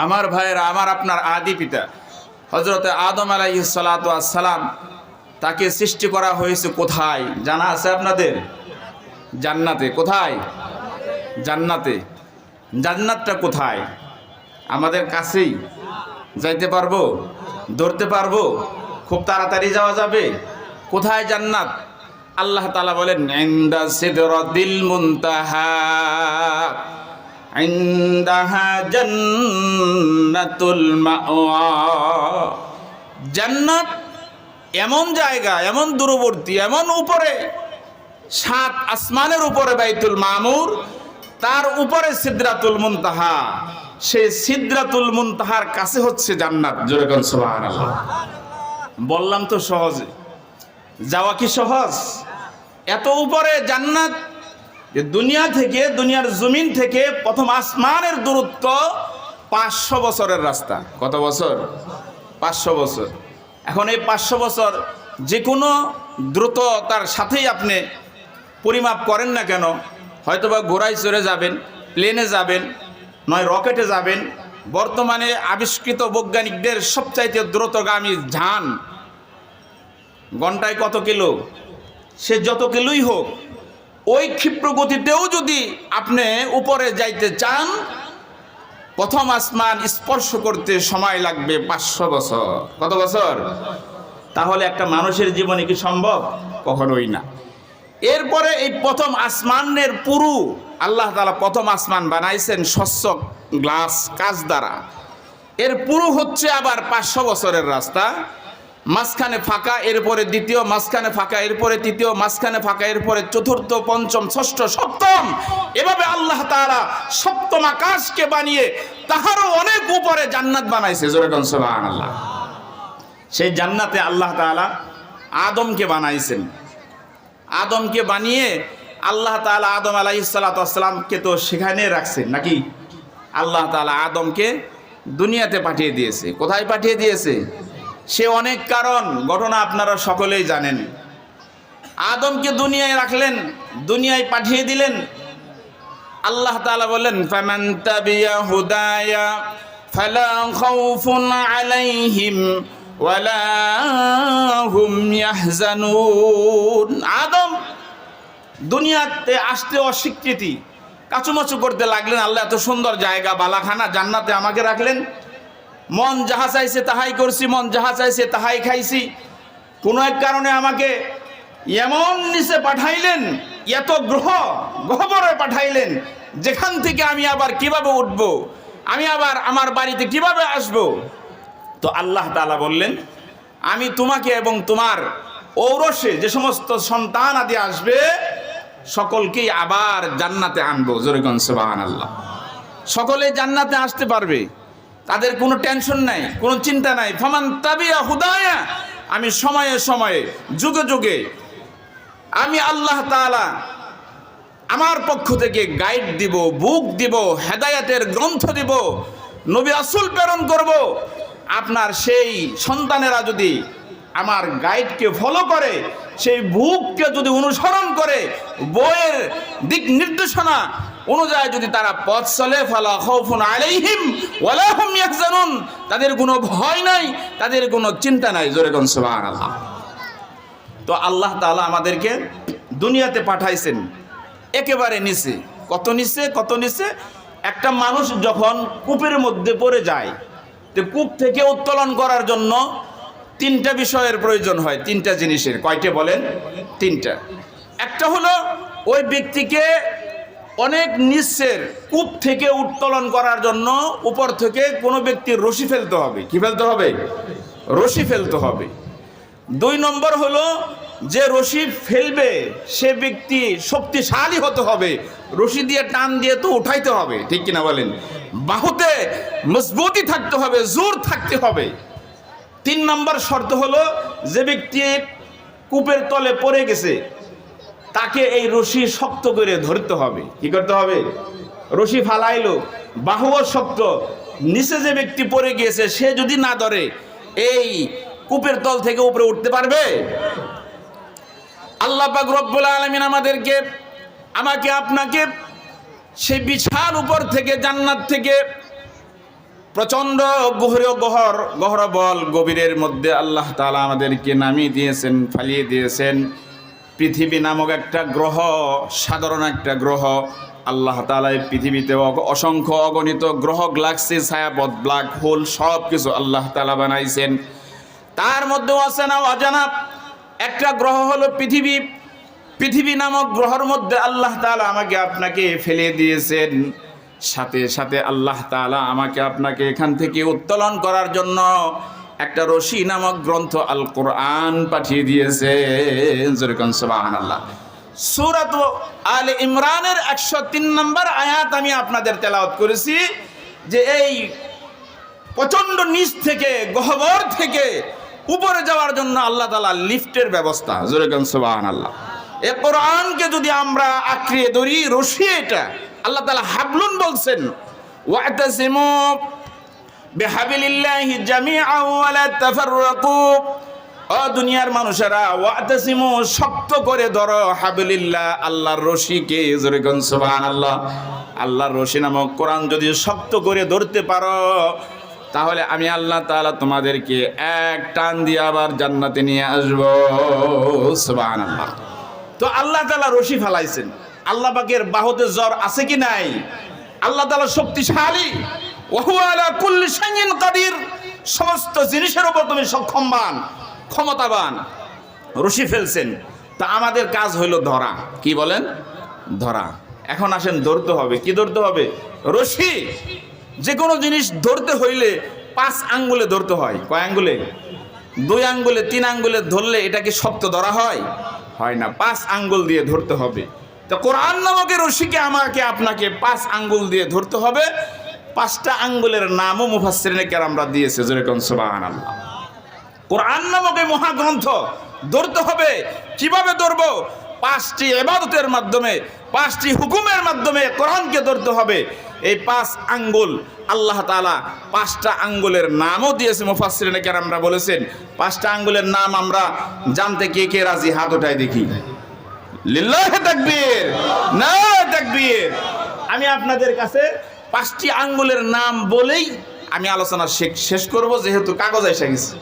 আমার ভাইয়েরা, আমার আপনার আদি পিতা হজরত আদম আলাইসালাম তাকে সৃষ্টি করা হয়েছে কোথায়? জানা আছে আপনাদের? জান্নাতে। কোথায়? জান্নাতে। জান্নাতটা কোথায়? আমাদের কাছেই। যাইতে পারব? ধরতে পারব? খুব তাড়াতাড়ি যাওয়া যাবে? কোথায় জান্নাত? আল্লাহ তালা বলেন ইনদাহা জান্নাতুল মাওয়া জান্নাত এমন জায়গা, এমন দূরবর্তী, এমন উপরে, সাত আসমানের উপরে বাইতুল মামুর, তার উপরে সিদ্রাতুল মুনতাহা। সে সিদ্রাতুল মুনতাহার কাছে হচ্ছে জান্নাত। জোরে কোন সুবহানাল্লাহ। বললাম তো সহজে। যাওয়া কি সহজ? এত উপরে জান্নাত যে দুনিয়া থেকে, দুনিয়ার জমিন থেকে প্রথম আসমানের দূরত্ব পাঁচশো বছরের রাস্তা। কত বছর? পাঁচশো বছর। এখন এই পাঁচশো বছর যে কোনো দ্রুততার সাথেই আপনি পরিমাপ করেন না কেন, হয়তোবা ঘোড়ায় চড়ে যাবেন, প্লেনে যাবেন, নয় রকেটে যাবেন, বর্তমানে আবিষ্কৃত বৈজ্ঞানিকদের সবচাইতে দ্রুতগামী যান ঘন্টায় কত কিলো? সে যত কিলোই হোক ওই ক্ষিপ্র গতিতেও যদি আপনি উপরে যাইতে চান, প্রথম আসমান স্পর্শ করতে সময় লাগবে পাঁচশো বছর। কত বছর? তাহলে একটা মানুষের জীবনে কি সম্ভব? কখনোই না। এরপরে এই প্রথম আসমানের পুরু, আল্লাহ তালা প্রথম আসমান বানাইছেন শস্য গ্লাস কাজ দ্বারা। এর পুরু হচ্ছে আবার পাঁচশো বছরের রাস্তা। মাঝখানে ফাঁকা, এরপরে দ্বিতীয়, মাঝখানে ফাঁকা, এরপরে তৃতীয়, মাঝখানে ফাঁকা, এরপরে চতুর্থ, পঞ্চম, ষষ্ঠ, সপ্তম। এভাবে আল্লাহ তাআলা সপ্তম আকাশকে বানিয়ে তাহারও অনেক উপরে জান্নাত বানাইছে। আল্লাহ সেই জান্নাতে আল্লাহ তাআলা আদমকে বানাইছেন। আদমকে বানিয়ে আল্লাহ তাআলা আদম আলাইসালাতামকে তো সেখানে রাখছেন নাকি? আল্লাহ তাআলা আদমকে দুনিয়াতে পাঠিয়ে দিয়েছে। কোথায় পাঠিয়ে দিয়েছে? সে অনেক কারণ, ঘটনা আপনারা সকলেই জানেন। আদমকে দুনিয়ায় রাখলেন, দুনিয়ায় পাঠিয়ে দিলেন। আল্লাহ তাআলা বললেন, ফামান হুদায়া ওয়ালা আদম দুনিয়াতে আসতে অস্বীকৃতি, কাচুমাচু করতে লাগলেন, আল্লাহ এত সুন্দর জায়গা, বালাখানা জান্নাতে আমাকে রাখলেন। মন যাহা চাইছে তাহাই করছি, মন যাহা চাইছে তাহাই খাইছি। কোনো এক কারণে আমাকে এমন নিচে পাঠাইলেন, এত গ্রহ, গহবরে পাঠাইলেন, যেখান থেকে আমি আবার কীভাবে উঠব, আমি আবার আমার বাড়িতে কীভাবে আসব? তো আল্লাহ তাআলা বললেন, আমি তোমাকে এবং তোমার ঔরসে যে সমস্ত সন্তান আদি আসবে, সকলকেই আবার জান্নাতে আনব। জোরেগন সুবাহান আল্লাহ সকলে জান্নাতে আসতে পারবে। তাদের কোনো টেনশন নাই, কোনো চিন্তা নাই। ফমান তাবিয়া হুদায়া, আমি সময়ে সময়ে, যুগে যুগে আমি আল্লাহ তাআলা আমার পক্ষ থেকে গাইড দিব বুক দিব, হেদায়াতের গ্রন্থ দিব, নবী আসুল প্রেরণ করব। আপনার সেই সন্তানেরা যদি আমার গাইডকে ফলো করে, সেই বুককে যদি অনুসরণ করে, বইয়ের দিক নির্দেশনা অনুযায়ী যদি তারা পথ চলে, ফালা তাদের কোনো ভয় নাই, তাদের কোনো চিন্তা নাই, জোরে তো আল্লাহ তাআলা আমাদেরকে দুনিয়াতে পাঠাইছেন, একেবারে নিচে। কত নিচে কত নিচে? একটা মানুষ যখন কূপের মধ্যে পড়ে যায়, তো কূপ থেকে উত্তোলন করার জন্য তিনটা বিষয়ের প্রয়োজন হয়, তিনটা জিনিসের। কয়টা বলেন? তিনটা। একটা হলো, ওই ব্যক্তিকে অনেক নিচের কূপ থেকে উত্তোলন করার জন্য উপর থেকে কোনো ব্যক্তির রশি ফেলতে হবে। কি ফেলতে হবে? রশি ফেলতে হবে। দুই নম্বর হলো, যে রশি ফেলবে, সে ব্যক্তি শক্তিশালী হতে হবে। রশি দিয়ে টান দিয়ে তো উঠাইতে হবে, ঠিক কিনা বলেন? বাহুতে মজবুতি থাকতে হবে, জোর থাকতে হবে। তিন নম্বর শর্ত হলো, যে ব্যক্তি কূপের তলে পড়ে গেছে তাকে এই রশি শক্ত করে ধরতে হবে। কি করতে হবে? রশি ফালাইলো, বাহুও শক্ত, নিচে যে ব্যক্তি পড়ে গিয়েছে, সে যদি না ধরে, এই কূপের তল থেকে উপরে উঠতে পারবে? আল্লাহ পাক রব্বুল আলমিন আমাদেরকে, আমাকে আপনাকে সেই বিছার উপর থেকে, জান্নাত থেকে প্রচণ্ড গহর গহর গহর বল গভীরের মধ্যে আল্লাহ তালা আমাদেরকে নামিয়ে দিয়েছেন, ফালিয়ে দিয়েছেন। পৃথিবী নামক একটা গ্রহ, সাধারণ একটা গ্রহ। আল্লাহ তালা এই পৃথিবীতে অসংখ্য অগণিত গ্রহ, গ্লাক্সি, ছায়াপথ, ব্ল্যাক হোল সব কিছু আল্লাহ তালা বানাইছেন। তার মধ্যেও আছে না অজানা, একটা গ্রহ হলো পৃথিবী। পৃথিবী নামক গ্রহর মধ্যে আল্লাহ তাআলা আমাকে আপনাকে ফেলে দিয়েছেন। সাথে সাথে আল্লাহ তাআলা আমাকে আপনাকে এখান থেকে উত্তোলন করার জন্য একটা রশি নামক গ্রন্থ আল কোরআন পাঠিয়ে দিয়েছে। আল্লাহ সুরাত আল ইমরানের একশো তিন নম্বর আয়াত আমি আপনাদের তেলাওয়াত করেছি যে এই প্রচণ্ড নিচ থেকে, গহবর থেকে উপরে যাওয়ার জন্য আল্লাহ তালা লিফটের ব্যবস্থা। জোরেগান সুবাহান আল্লাহ এ কোরআনকে যদি আমরা আঁকড়িয়ে ধরি, রশি এটা। আল্লাহ তালা হাবলুন বলছেন, ওয়াতাসিমু বিহাবিলিল্লাহি জামিআন ওয়া লা তাফাররাকু। ও দুনিয়ার মানুষেরা, ওয়াতাসিমু, শক্ত করে ধরো। হাবিলিল্লাহ, আল্লাহর রশিকে জোরেগান সুবহানাল্লাহ। আল্লাহর রশি নামক কোরআন যদি শক্ত করে ধরতে পারো, তাহলে আমি আল্লাহ তাআলা তোমাদেরকে এক টান দিয়ে আবার জান্নাতে নিয়ে আসব। সুবহানাল্লাহ। তো আল্লাহ তাআলা রশি ফেলাইছেন। আল্লাহ পাকের বাহুতে জ্বর আছে কি নাই? আল্লাহ তাআলা শক্তিশালী। কুল্লি কাদির। সমস্ত জিনিসের উপর তুমি সক্ষমবান, ক্ষমতাবান, রশি ফেলছেন। তা আমাদের কাজ হইল ধরা। কি বলেন? ধরা। এখন আসেন ধরতে হবে। কি ধরতে হবে? রশি। যে কোনো জিনিস ধরতে হইলে পাঁচ আঙ্গুলে ধরতে হয়। কয় আঙ্গুলে? দুই আঙ্গুলে, তিন আঙ্গুলে ধরলে এটা কি শক্ত ধরা হয়? হয় না। পাঁচ আঙ্গুল দিয়ে ধরতে হবে। তো কোরআন নামকের রশিকে আমাকে, আপনাকে পাঁচ আঙ্গুল দিয়ে ধরতে হবে। পাঁচটা আঙ্গুলের নামও মুফাসসিরিনে কেরামরা দিয়েছে যেরকম সুবহানাল্লাহ। কোরআন নামক এই মহাগ্রন্থ ধরতে হবে। কীভাবে ধরবো পাঁচটি এবাদতের মাধ্যমে, পাঁচটি হুকুমের মাধ্যমে কোরআনকে ধরতে হবে। এই পাঁচ আঙ্গুল, আল্লাহ তাআলা পাঁচটা আঙ্গুলের নামও দিয়েছে মুফাসসিরিনে কেরামরা বলেছেন। পাঁচটা আঙ্গুলের নাম আমরা জানতে কে কে রাজি? হাত ওঠায় দেখি। লিল্লাহে তাকবীর না তাকবীর। আমি আপনাদের কাছে পাঁচটি আঙ্গুলের নাম বলেই আমি আলোচনা শেষ- করব, যেহেতু কাগজ এসে গেছে।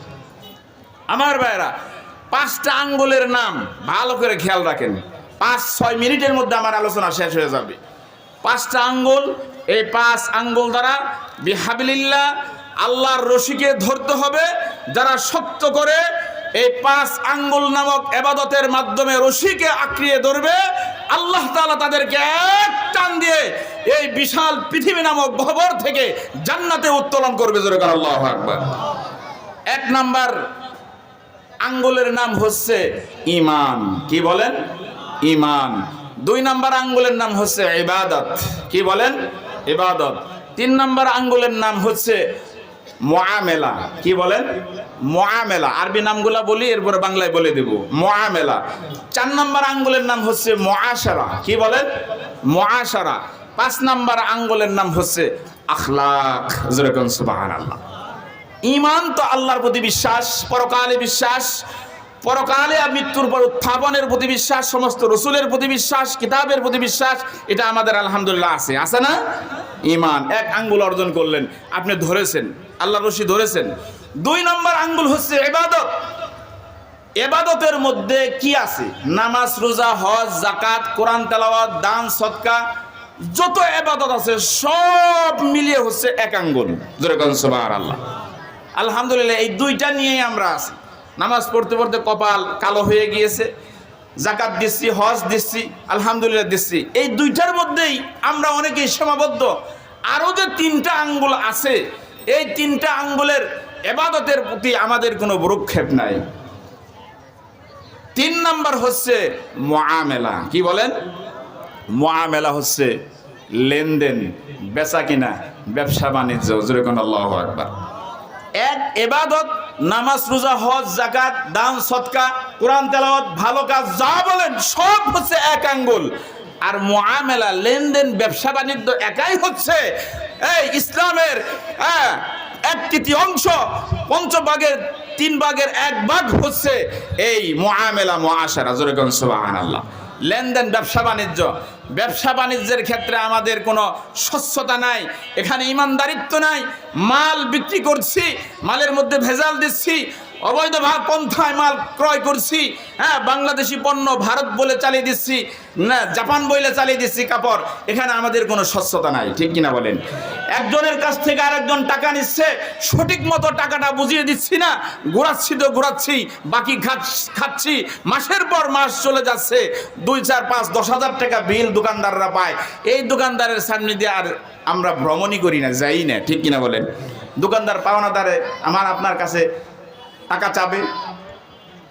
আমার ভাইরা পাঁচটা আঙ্গুলের নাম ভালো করে খেয়াল রাখেন। পাঁচ, ছয় মিনিটের মধ্যে আমার আলোচনা শেষ হয়ে যাবে। পাঁচটা আঙ্গুল, এই পাঁচ আঙ্গুল দ্বারা বিহাবিলিল্লাহ আল্লাহর রশিকে ধরতে হবে, যারা সত্য করে এই পাঁচ আঙ্গুল নামক এবাদতের মাধ্যমে রশিকে আঁকড়িয়ে ধরবে আল্লাহ তালা তাদেরকে এক টান দিয়ে এই বিশাল পৃথিবী নামক গহ্বর থেকে জান্নাতে উত্তোলন করবে, জোরে আল্লাহু আকবার। এক নাম্বার আঙ্গুলের নাম হচ্ছে ইমান কি বলেন? ইমান দুই নাম্বার আঙ্গুলের নাম হচ্ছে ইবাদত। কি বলেন? ইবাদত। তিন নাম্বার আঙ্গুলের নাম হচ্ছে মোয়ামেলা। কি বলেন? মোয়ামেলা। আরবি নামগুলা বলি, এরপরে বাংলায় বলে দেব। মোয়ামেলা। চার নাম্বার আঙ্গুলের নাম হচ্ছে মোয়াশারা। কি বলেন? মোয়াশারা। পাঁচ নাম্বার আঙ্গুলের নাম হচ্ছে আখলাখ যেরকম সুবহানাল্লাহ। ইমান তো আল্লাহর প্রতি বিশ্বাস, পরকালে বিশ্বাস পরকালে মৃত্যুর পর উত্থাপনের প্রতি বিশ্বাস, সমস্ত রসুলের প্রতি বিশ্বাস, কিতাবের প্রতি বিশ্বাস, এটা আমাদের আলহামদুলিল্লাহ আছে। আছে না? ইমান এক আঙ্গুল অর্জন করলেন। আপনি ধরেছেন। আল্লাহ রশি ধরেছেন। দুই নম্বর আঙ্গুল হচ্ছে এবাদত। এবাদতের মধ্যে কি আছে? নামাজ, রোজা, হজ জাকাত কোরআন তেলাওয়াত, দান সৎকা যত এবাদত আছে, সব মিলিয়ে হচ্ছে এক আঙ্গুল। আল্লাহ আলহামদুলিল্লাহ, এই দুইটা নিয়েই আমরা আছি। নামাজ পড়তে পড়তে কপাল কালো হয়ে গিয়েছে জাকাত দিচ্ছি, হজ দিচ্ছি, আলহামদুলিল্লাহ দিচ্ছি। এই দুইটার মধ্যেই আমরা অনেকেই সীমাবদ্ধ। আরও যে তিনটা আঙ্গুল আছে, এই তিনটা আঙ্গুলের এবাদতের প্রতি আমাদের কোনো ভ্রুক্ষেপ নাই। তিন নাম্বার হচ্ছে মোয়ামেলা কি বলেন? মোয়ামেলা হচ্ছে লেনদেন, বেচা কিনা, ব্যবসা বাণিজ্য। যেরকম আল্লাহ আকবার। এক এবাদত নামাজ রোজা হজ জাকাত দান সৎকা কোরআন তেলাওয়াত ভালো কাজ যা বলেন সব হচ্ছে এক আঙ্গুল। আর মোয়ামেলা লেনদেন ব্যবসা বাণিজ্য একাই হচ্ছে। এই ইসলামের হ্যাঁ, এক তৃতীয়াংশ পঞ্চভাগের তিন ভাগের এক ভাগ হচ্ছে এই মোয়ামেলা মোয়াশারা জোরেগন সুবাহান আল্লাহ লেনদেন ব্যবসা বাণিজ্য ব্যবসা বাণিজ্যের ক্ষেত্রে আমাদের কোনো স্বচ্ছতা নাই, এখানে ইমানদারিত্ব নাই, মাল বিক্রি করছি, মালের মধ্যে ভেজাল দিচ্ছি অবৈধ পন্থায় মাল ক্রয় করছি হ্যাঁ বাংলাদেশি পণ্য ভারত বলে চালিয়ে দিচ্ছি, না, জাপান বলে চালিয়ে দিচ্ছি কাপড়, এখানে আমাদের কোনো স্বচ্ছতা নাই, ঠিক কিনা বলেন? একজনের কাছ থেকে আরেকজন টাকা নিচ্ছে, সঠিক মতো টাকাটা বুঝিয়ে দিচ্ছি না, ঘোরাচ্ছি তো ঘোরাচ্ছি, বাকি খাচ্ছি, মাসের পর মাস চলে যাচ্ছে, দুই, চার, পাঁচ, দশ হাজার টাকা বিল দোকানদাররা পায়, এই দোকানদারের সামনে দিয়ে আর আমরা ভ্রমণই করি না, যাই না, ঠিক কিনা বলেন? দোকানদার, পাওনাদারে, আমার আপনার কাছে টাকা চাবে?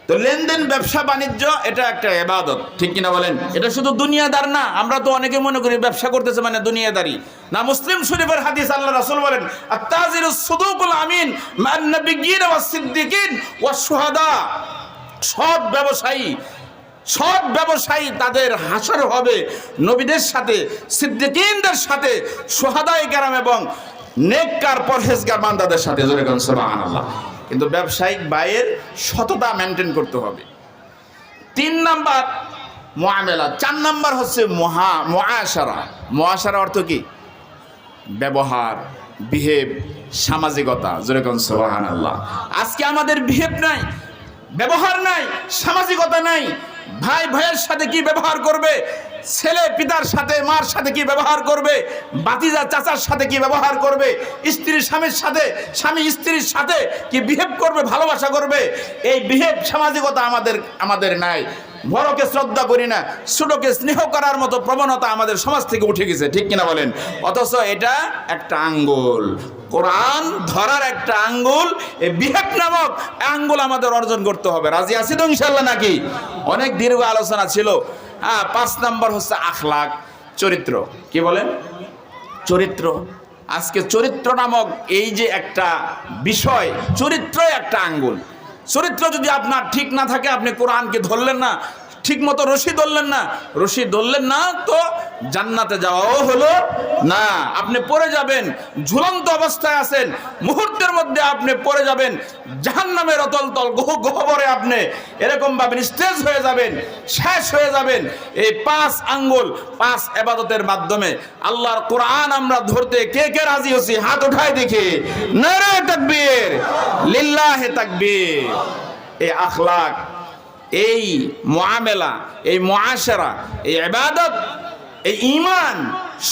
তো লেনদেন, ব্যবসা, বাণিজ্য, এটা একটা এবাদত। ঠিক কিনা বলেন? এটা শুধু দুনিয়াদার না, আমরা তো অনেকে মনে করি ব্যবসা করতেছে মানে দুনিয়াদারি। না, মুসলিম শরীফের হাদিস আল্লাহ রাসূল বলেন সুদুকুল আমিন মান সিদ্দিকিন ওয়াস শুহাদা। সৎ ব্যবসায়ী, সব ব্যবসায়ী তাদের হাসর হবে নবীদের সাথে, সিদ্দিকিনদের সাথে সোহাদাই কেরাম এবং নেককার পরহেজগার বান্দাদের সাথে। জোরে সুবহানাল্লাহ। কিন্তু ব্যবসায়িক ব্যয়ের সততা মেনটেন করতে হবে। তিন নাম্বার মোয়ামেলা চার নাম্বার হচ্ছে মহা মহাশারা মহাসারা অর্থ কি? ব্যবহার বিহেভ সামাজিকতা যেরকম সোহান আল্লাহ আজকে আমাদের বিহেভ নাই, ব্যবহার নাই, সামাজিকতা নাই। ভাই ভাইয়ের সাথে কি ব্যবহার করবে? ছেলে পিতার সাথে, মার সাথে কি ব্যবহার করবে? বাতিজা চাচার সাথে কি ব্যবহার করবে? স্ত্রী স্বামীর সাথে, স্বামী স্ত্রীর সাথে কি বিহেভ করবে, ভালোবাসা করবে? এই বিহেভ সামাজিকতা আমাদের আমাদের নাই। বড়কে শ্রদ্ধা করি না, ছোটকে স্নেহ করার মতো প্রবণতা আমাদের সমাজ থেকে উঠে গেছে, ঠিক কিনা বলেন? অথচ এটা একটা আঙ্গুল। কোরআন ধরার একটা আঙ্গুল, এই বিহেভ নামক আঙ্গুল আমাদের অর্জন করতে হবে। রাজি আছি তো ইনশাল্লাহ নাকি? অনেক দীর্ঘ আলোচনা ছিল। হ্যাঁ পাঁচ নাম্বার হচ্ছে আখলাখ চরিত্র। কি বলেন? চরিত্র। আজকে চরিত্র নামক এই যে একটা বিষয় চরিত্র একটা আঙ্গুল। চরিত্র যদি আপনার ঠিক না থাকে আপনি কোরআনকে ধরলেন না ঠিক মতো রশি ধরলেন না। রশি ধরলেন না তো জান্নাতে যাওয়াও হলো না। আপনি পড়ে যাবেন, ঝুলন্ত অবস্থায় আছেন, মুহূর্তের মধ্যে আপনি পড়ে যাবেন, জাহান্নামের অতল তল, গহ গহবরে আপনি এরকম ভাবে নিস্তেজ হয়ে যাবেন, শেষ হয়ে যাবেন। এই পাঁচ আঙ্গুল, পাঁচ এবাদতের মাধ্যমে আল্লাহর কোরআন আমরা ধরতে কে কে রাজি হচ্ছি হাত উঠায় দেখি। নারে তাকবীর, লিল্লাহে তাকবীর। এই আখলাক এই মোয়ামেলা, এই মুআশারা এই আবাদত এই ইমান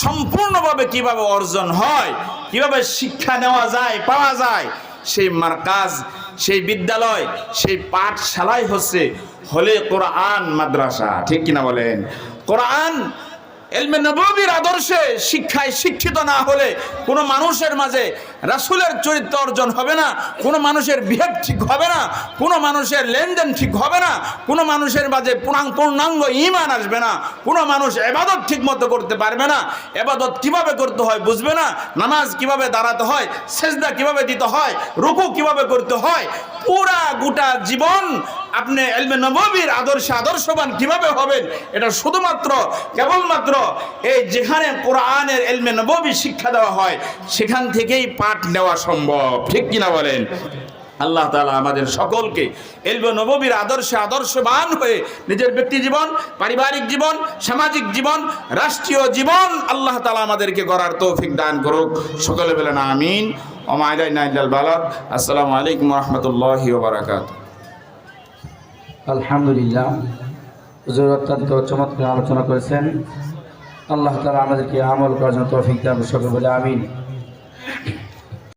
সম্পূর্ণভাবে কীভাবে অর্জন হয়, কীভাবে শিক্ষা নেওয়া যায়, পাওয়া যায়, সেই মার্কাজ, সেই বিদ্যালয়, সেই পাঠশালাই হচ্ছে হলে কোরআন মাদ্রাসা। ঠিক কিনা বলেন? কোরআন এলমে নবীর আদর্শে শিক্ষায় শিক্ষিত না হলে কোনো মানুষের মাঝে রাসূলের চরিত্র অর্জন হবে না, কোনো মানুষের বিহেভ ঠিক হবে না, কোনো মানুষের লেনদেন ঠিক হবে না, কোনো মানুষের মাঝে পূর্ণাঙ্গ ইমান আসবে না, কোনো মানুষ এবাদত ঠিক মতো করতে পারবে না, এবাদত কীভাবে করতে হয় বুঝবে না, নামাজ কীভাবে দাঁড়াতে হয়, সেজদা কীভাবে দিতে হয়, রুকু কীভাবে করতে হয় পুরা গোটা জীবন আপনি এলমে নবীর আদর্শে আদর্শবান কীভাবে হবেন, এটা শুধুমাত্র, কেবলমাত্র এই যেখানে কোরআনের এলমে নবী শিক্ষা দেওয়া হয়, সেখান থেকেই পাঠ নেওয়া সম্ভব। ঠিক কিনা বলেন? আল্লাহ তালা আমাদের সকলকে এলবে নবীর আদর্শে আদর্শবান হয়ে নিজের ব্যক্তি জীবন, পারিবারিক জীবন, সামাজিক জীবন, রাষ্ট্রীয় জীবন আল্লাহ তালা আমাদেরকে গড়ার তৌফিক দান করুক। সকলে বলেন আমিন। ওমায়দাই নাইলাল বালাদ আসসালামু আলাইকুম রহমতুল্লাহি আলহামদুলিল্লাহ, হুজুর চমৎকার আলোচনা করেছেন। আল্লাহ তালা আমাদেরকে আমল করার জন্য তৌফিক দান সকল বলে আমিন।